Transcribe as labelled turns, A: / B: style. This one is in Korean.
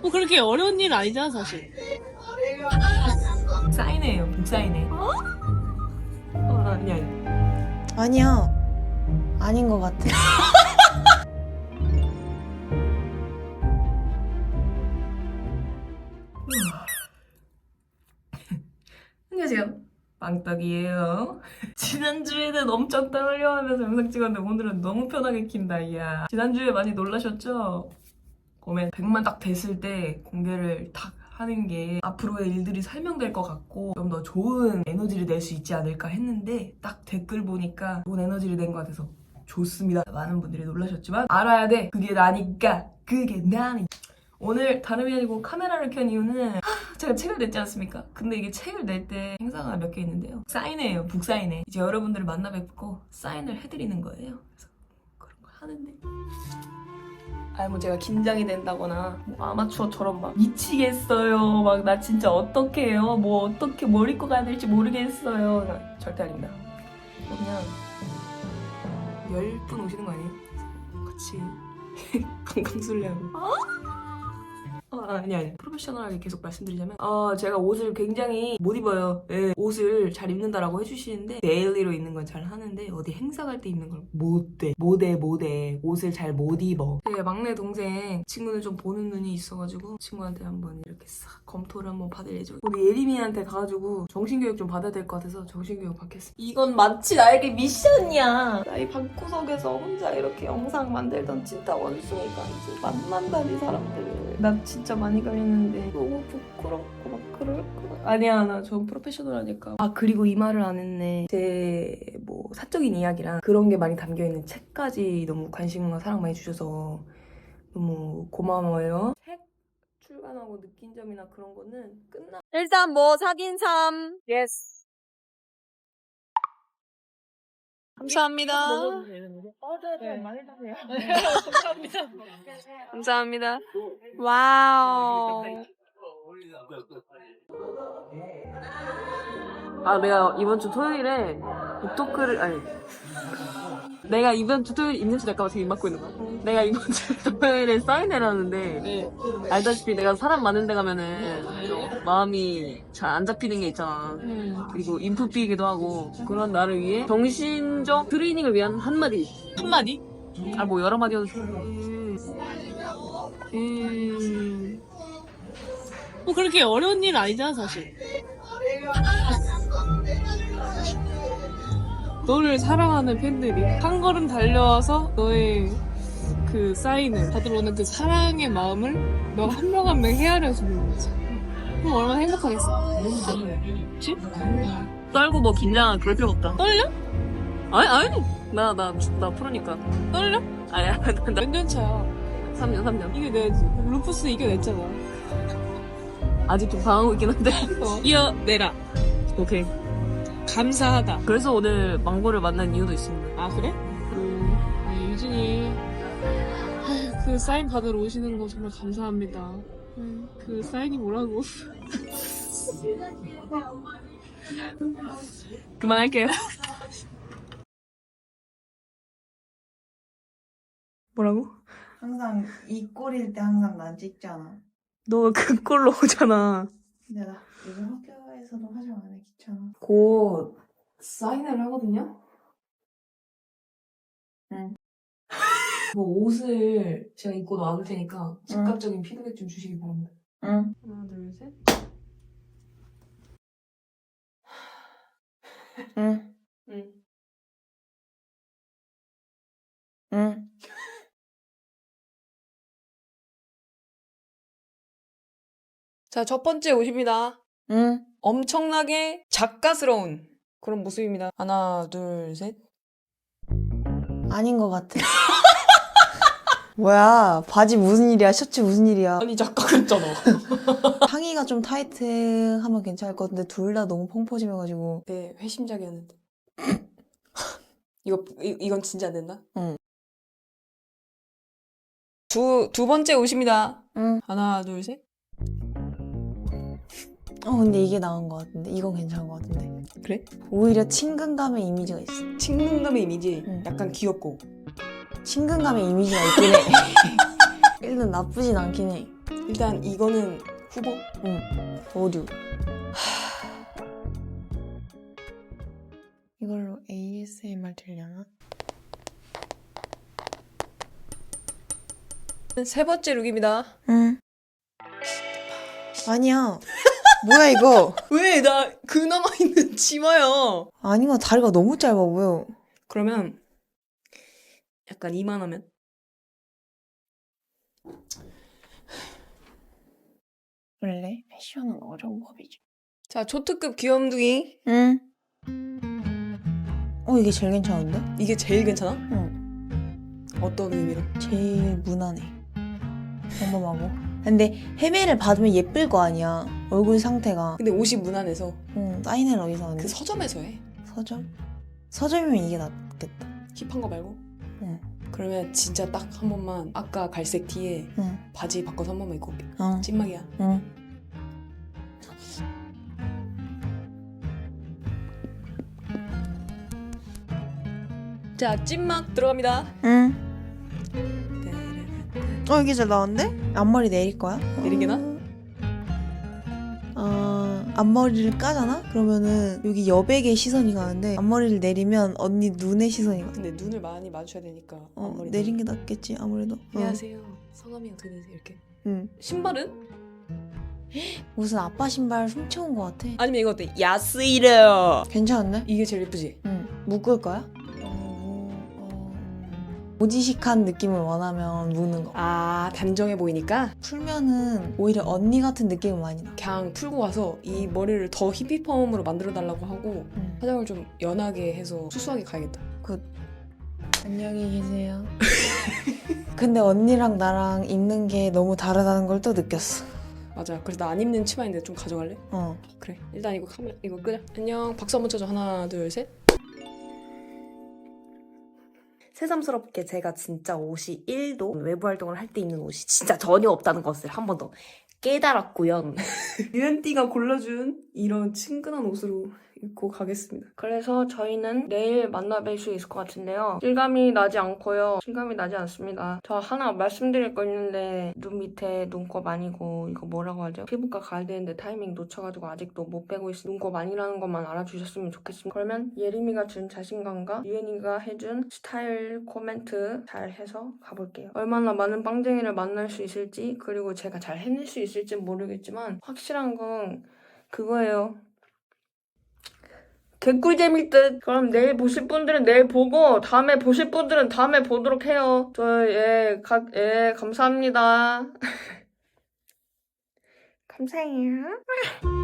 A: 뭐 그렇게 어려운 일 아니잖아 사실.
B: 사인해요. 북사인해. 어? 어, 아니 아니.
C: 아니야. 아닌 것 같아.
B: 안녕하세요. 빵떡이에요. 지난주에는 엄청 떨려 하면서 영상 찍었는데 오늘은 너무 편하게 킨다, 야. 지난주에 많이 놀라셨죠? 봄에 100만 딱 됐을 때 공개를 딱 하는 게 앞으로의 일들이 설명될 것 같고 좀 더 좋은 에너지를 낼 수 있지 않을까 했는데 딱 댓글 보니까 좋은 에너지를 낸 것 같아서 좋습니다. 많은 분들이 놀라셨지만 알아야 돼. 그게 나니까. 그게 나니. 오늘 다름이 아니고 카메라를 켠 이유는 하, 제가 책을 냈지 않습니까? 근데 이게 책을 낼 때 행사가 몇 개 있는데요. 사인회예요. 북사인회. 이제 여러분들을 만나 뵙고 사인을 해드리는 거예요. 그래서 그런 거 하는데 아니 뭐 제가 긴장이 된다거나 뭐 아마추어처럼 막 미치겠어요. 막 나 진짜 어떻게 해요? 뭐 어떻게 뭘 입고 가야 될지 모르겠어요. 나 절대 아닙니다. 그냥 10분 오시는 거 아니에요? 같이 강강술래하고 어, 아니 아니. 프로페셔널하게 계속 말씀드리자면 어, 제가 옷을 굉장히 못 입어요. 예, 옷을 잘 입는다라고 해주시는데 데일리로 입는 건 잘 하는데 어디 행사 갈 때 입는 걸 못돼. 못해 못해. 옷을 잘 못 입어. 제 막내 동생 친구는 좀 보는 눈이 있어가지고 친구한테 한번 이렇게 싹 검토를 한번 받을 예정 우리 예림이한테 가가지고 정신교육 좀 받아야 될 것 같아서 정신교육 받겠습니다. 이건 마치 나에게 미션이야. 나이 방구석에서 혼자 이렇게 영상 만들던 찐따 원숭이가 이제 만난다니 사람들을 나 진짜 많이 걸렸는데 너무 부끄럽고 막 그럴 거 아니야 나 전 프로페셔널하니까 아 그리고 이 말을 안 했네 제 뭐 사적인 이야기랑 그런 게 많이 담겨있는 책까지 너무 관심과 사랑 많이 주셔서 너무 고마워요 책 출간하고 느낀 점이나 그런 거는 끝나
C: 일단 뭐 사귄 삶. 예스. 감사합니다. 감사합니다. 와우.
B: 아 내가 이번 주 토요일에 북토크를 아니 내가 이번 주 토요일 입냄새 날까봐 지금 입 막고 있는 거야 내가 이번 주 토요일에 사인회라는데
A: 네.
B: 알다시피 내가 사람 많은 데 가면은 마음이 잘 안 잡히는 게 있잖아
A: 음.
B: 그리고 인프 삐기도 하고 그런 나를 위해 정신적 트레이닝을 위한 한마디
A: 한마디?
B: 아 뭐 여러 마디여도 좋고 음...
A: 뭐 그렇게 어려운 일 아니잖아 사실. 너를 사랑하는 팬들이 한 걸음 달려와서 너의 그 사인을 다들 오는 그 사랑의 마음을 너가 한 명 한 명 헤아려 주는 거지. 그럼 얼마나 행복하겠어. 그치?
B: 떨고 뭐 긴장 그럴 필요 없다
A: 떨려?
B: 아니 아니 나 나 나 프로니까
A: 떨려?
B: 아니야
A: 나몇년 차야?
B: 3년 3년
A: 이겨내야지. 루푸스 이겨냈잖아.
B: 아직 좀 당하고 있긴 한데
A: 어. 이겨내라.
B: 오케이
A: 감사하다.
B: 그래서 오늘 망고를 만난 이유도 있습니다
A: 아 그래? 음, 네, 유진이 아휴, 그 사인 받으러 오시는 거 정말 감사합니다. 음, 그 사인이 뭐라고?
B: 그만할게요 뭐라고?
C: 항상 이 꼴일 때 항상 난 찍잖아.
B: 너 그 꼴로 오잖아
C: 근데 나 요즘 학교에서도 화장 안 해 귀찮아.
B: 곧 사인회를 하거든요?
C: 응.
B: 그 옷을 제가 입고 나올 테니까 즉각적인 피드백 좀 주시기 바랍니다
C: 응.
B: 하나 둘 셋
C: 응.
B: 응.
C: 응.
D: 자, 첫 번째 옷입니다.
C: 응.
D: 엄청나게 작가스러운 그런 모습입니다. 하나, 둘, 셋.
C: 아닌 것 같아. 뭐야 바지 무슨 일이야 셔츠 무슨 일이야
D: 아니, 작가 같잖아.
C: 상의가 좀 타이트하면 괜찮을 것 같은데 둘 다 너무 펑퍼짐해가지고
D: 네, 회심작이었는데. 이거, 이, 이건 진짜 안 된다?
C: 응.
D: 두, 두 번째 옷입니다.
C: 응.
D: 하나, 둘, 셋.
C: 어 근데 이게 나은 것 같은데 이건 괜찮은 것 같은데
D: 그래?
C: 오히려 친근감의 이미지가 있어
D: 친근감의 이미지.
C: 응.
D: 약간 귀엽고.
C: 친근감의 이미지가 있긴 해 일단 나쁘진 않긴 해
B: 일단 이거는 후보.
C: 응. 어디로? 이걸로 ASMR 되려나?
B: 세 번째 룩입니다.
C: 응. 아니야. 뭐야 이거?
B: 왜? 나 그나마 있는 치마야.
C: 아니면 다리가 너무 짧아 보여.
B: 그러면 약간 이만하면
C: 원래 패션은 어려운 법이죠.
B: 자 초특급 귀염둥이
C: 응. 어 이게 제일 괜찮은데?
B: 이게 제일 괜찮아?
C: 응.
B: 어떤 의미로?
C: 제일 무난해. 평범하고. 근데 헤매를 받으면 예쁠 거 아니야. 얼굴 상태가.
B: 근데 옷이 무난해서
C: 응. 사인을 어디서 하는데?
B: 그 서점에서 해
C: 서점? 서점이면 이게 낫겠다.
B: 힙한 거 말고
C: 응.
B: 그러면 진짜 딱 한 번만 아까 갈색 티에
C: 응.
B: 바지 바꿔서 한 번만 입고 올게
C: 어.
B: 찐막이야
C: 응.
B: 자 찐막 들어갑니다
C: 응. 어 이게 잘 나왔는데? 앞머리 내릴 거야?
B: 내린 게 나?
C: 아 앞머리를 까잖아? 그러면은 여기 여백의 시선이 가는데 앞머리를 내리면 언니 눈의 시선이 가.
B: 근데 눈을 많이 마주쳐야 되니까
C: 어
B: 앞머리
C: 내린 게 낫겠지 아무래도. 어.
B: 안녕하세요 성함이 어떻게 되세요 이렇게
C: 응.
B: 신발은?
C: 무슨 아빠 신발 훔쳐온 거 같아.
B: 아니면 이거 어때? 야스이래요
C: 괜찮은데?
B: 이게 제일 예쁘지?
C: 응. 묶을 거야? 어, 모지식한 느낌을 원하면 묶는 거.
B: 아 단정해 보이니까
C: 풀면은 오히려 언니 같은 느낌이 많이 나.
B: 그냥 풀고 와서 이 머리를 더 힙힙함으로 만들어 달라고 하고
C: 응.
B: 화장을 좀 연하게 해서 수수하게 가야겠다
C: 안녕히 계세요. 근데 언니랑 나랑 입는 게 너무 다르다는 걸 또 느꼈어.
B: 맞아 그래서 나 안 입는 치마인데 좀 가져갈래?
C: 어.
B: 그래 일단 이거 카메라 이거 끄자 안녕 박수 한번 쳐줘 하나 둘 셋
E: 새삼스럽게 제가 진짜 옷이 1도 외부 활동을 할 때 입는 옷이 진짜 전혀 없다는 것을 한 번 더 깨달았고요.
B: 유엔띠가 골라준 이런 친근한 옷으로 입고 가겠습니다. 그래서 저희는 내일 만나뵐 수 있을 것 같은데요. 실감이 나지 않고요. 실감이 나지 않습니다. 저 하나 말씀드릴 거 있는데 눈 밑에 눈곱 아니고 이거 뭐라고 하죠? 피부과 가야 되는데 타이밍 놓쳐가지고 아직도 못 빼고 있어. 눈곱 아니라는 것만 알아주셨으면 좋겠습니다. 그러면 예림이가 준 자신감과 유엔이가 해준 스타일 코멘트 잘 해서 가볼게요. 얼마나 많은 빵쟁이를 만날 수 있을지 그리고 제가 잘 해낼 수 있을지 모르겠지만 확실한 건 그거예요. 개꿀잼일 듯. 그럼 내일 보실 분들은 내일 보고 다음에 보실 분들은 다음에 보도록 해요. 저예 예, 감사합니다. 감사해요.